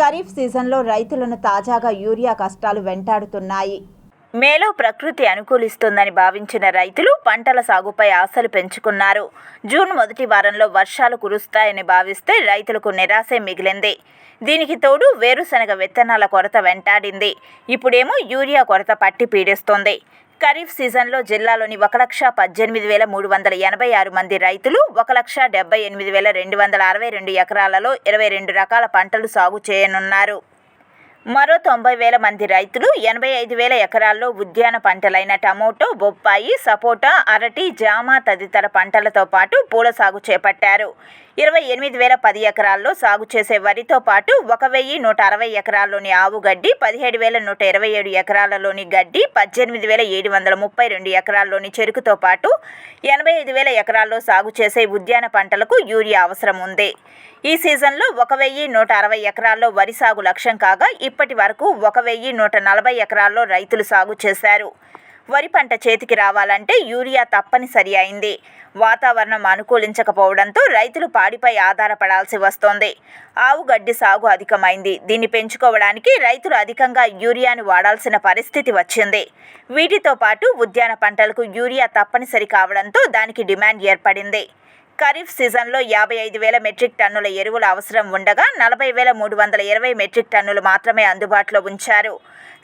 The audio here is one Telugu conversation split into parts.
ఖరీఫ్ సీజన్లో రైతులను తాజాగా యూరియా కష్టాలు వెంటాడుతున్నాయి. మేలో ప్రకృతి అనుకూలిస్తుందని భావించిన రైతులు పంటల సాగుపై ఆశలు పెంచుకున్నారు. జూన్ మొదటి వారంలో వర్షాలు కురుస్తాయని భావిస్తే రైతులకు నిరాశే మిగిలింది. దీనికి తోడు వేరుశనగ విత్తనాల కొరత వెంటాడింది. ఇప్పుడేమో యూరియా కొరత పట్టి పీడిస్తోంది. ఖరీఫ్ సీజన్లో జిల్లాలోని ఒక లక్ష పద్దెనిమిది వేల మూడు వందల ఎనభై ఆరు మంది రైతులు ఒక లక్ష డెబ్బై ఎనిమిది వేల రెండు వందల అరవై రెండు ఎకరాలలో ఇరవై రెండు రకాల పంటలు సాగు చేయనున్నారు. మరో తొంభై వేల మంది రైతులు ఎనభై ఐదు వేల ఎకరాల్లో ఉద్యాన పంటలైన టమోటో బొప్పాయి సపోటా అరటి జామ తదితర పంటలతో పాటు పూల సాగు చేపట్టారు. ఇరవై ఎనిమిది వేల పది ఎకరాల్లో సాగు చేసే వరితో పాటు ఒక వెయ్యి నూట అరవై ఎకరాల్లోని ఆవు గడ్డి పదిహేడు వేల నూట ఇరవై ఏడు ఎకరాలలోని గడ్డి పద్దెనిమిది వేల ఏడు వందల ముప్పై రెండు ఎకరాల్లోని చెరుకుతో పాటు ఎనభై ఐదు వేల ఎకరాల్లో సాగు చేసే ఉద్యాన పంటలకు యూరియా అవసరం ఉంది. ఈ సీజన్లో ఒక వెయ్యి నూట అరవై ఎకరాల్లో వరి సాగు లక్ష్యం కాగా ఇప్పటి వరకు ఒక వెయ్యి నూట నలభై ఎకరాల్లో రైతులు సాగు చేశారు. వరి పంట చేతికి రావాలంటే యూరియా తప్పనిసరి అయింది. వాతావరణం అనుకూలించకపోవడంతో రైతులు పాడిపై ఆధారపడాల్సి వస్తోంది. ఆవు గడ్డి సాగు అధికమైంది. దీన్ని పెంచుకోవడానికి రైతులు అధికంగా యూరియాను వాడాల్సిన పరిస్థితి వచ్చింది. వీటితో పాటు ఉద్యాన పంటలకు యూరియా తప్పనిసరి కావడంతో దానికి డిమాండ్ ఏర్పడింది. ఖరీఫ్ సీజన్లో యాభై ఐదు వేల మెట్రిక్ టన్నుల ఎరువుల అవసరం ఉండగా నలభై వేల మూడు వందల ఇరవై మెట్రిక్ టన్నులు మాత్రమే అందుబాటులో ఉంచారు.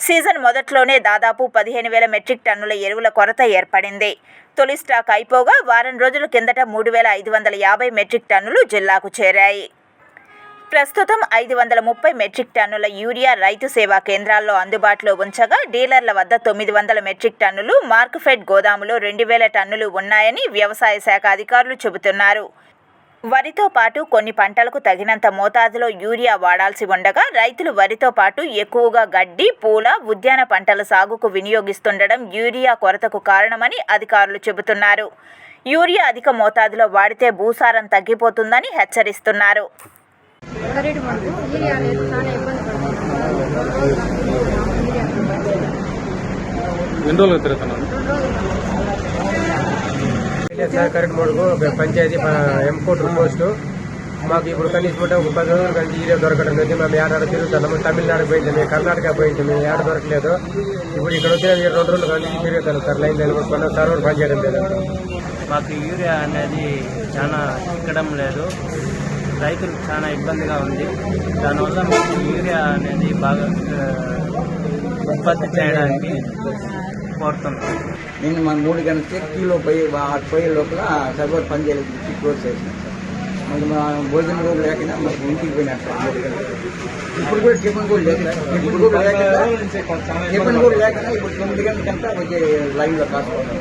సీజన్ మొదట్లోనే దాదాపు పదిహేను వేల మెట్రిక్ టన్నుల ఎరువుల కొరత ఏర్పడింది. తొలి స్టాక్ అయిపోగా వారం రోజుల కిందట మూడు వేల ఐదు వందల యాభై మెట్రిక్ టన్నులు జిల్లాకు చేరాయి. ప్రస్తుతం ఐదు వందల ముప్పై మెట్రిక్ టన్నుల యూరియా రైతు సేవా కేంద్రాల్లో అందుబాటులో ఉంచగా డీలర్ల వద్ద తొమ్మిది వందల మెట్రిక్ టన్నులు మార్క్ఫెడ్ గోదాములో రెండు వేల టన్నులు ఉన్నాయని వ్యవసాయ శాఖ అధికారులు చెబుతున్నారు. వరితో పాటు కొన్ని పంటలకు తగినంత మోతాదులో యూరియా వాడాల్సి ఉండగా రైతులు వరితో పాటు ఎక్కువగా గడ్డి పూల ఉద్యాన పంటల సాగుకు వినియోగిస్తుండడం యూరియా కొరతకు కారణమని అధికారులు చెబుతున్నారు. యూరియా అధిక మోతాదులో వాడితే భూసారం తగ్గిపోతుందని హెచ్చరిస్తున్నారు. ఖరీదు మనకు లేదు చాలా ఇబ్బంది పడుతుంది. ఎన్ని రోజులు తిరుగుతున్నాను సహకారి పంచాయతీ ఎంకోటర్ పోస్టు. మాకు ఇప్పుడు కనీసం ఉంటే ఒక పది రోజులు కానీ ఈరే దొరకడం లేదు. మేము ఏడాది తిరుగుతున్నాము. తమిళనాడు పోయింటాము కర్ణాటక పోయింటాము ఏడ దొరకలేదు. ఇప్పుడు ఇక్కడ వచ్చిన రెండు రోజులు కానీ తిరుగుతాను సార్. లైన్ నిలబడుకున్నాం సర్వర్ పనిచేయడం లేదంట మాకు యూరియా అనేది చాలా చిక్కడం లేదు. రైతులకు చాలా ఇబ్బందిగా ఉంది. దానివల్ల మాకు యూరియా అనేది బాగా ఉత్పత్తి చేయడానికి కోరుతున్నాం. నేను మన మూడు గంటలకి కిలో పోయి ఆ పోయే లోపల సర్వర్ పని చేయలేదు. క్లోజ్ చేసినాం సార్ మళ్ళీ మా భోజనం కూడా లేకుండా మాకు ఇంటికి పోయినారు సార్ మూడు గంటలకు ఇప్పుడు కూడా టిఫిన్ కూడా లేదు సార్. ఇప్పుడు కూడా లేకుండా టిఫిన్ కూడా లేకుండా ఇప్పుడు తొమ్మిది గంటలకంతా వచ్చే లైన్లో కాసుకోవాలి.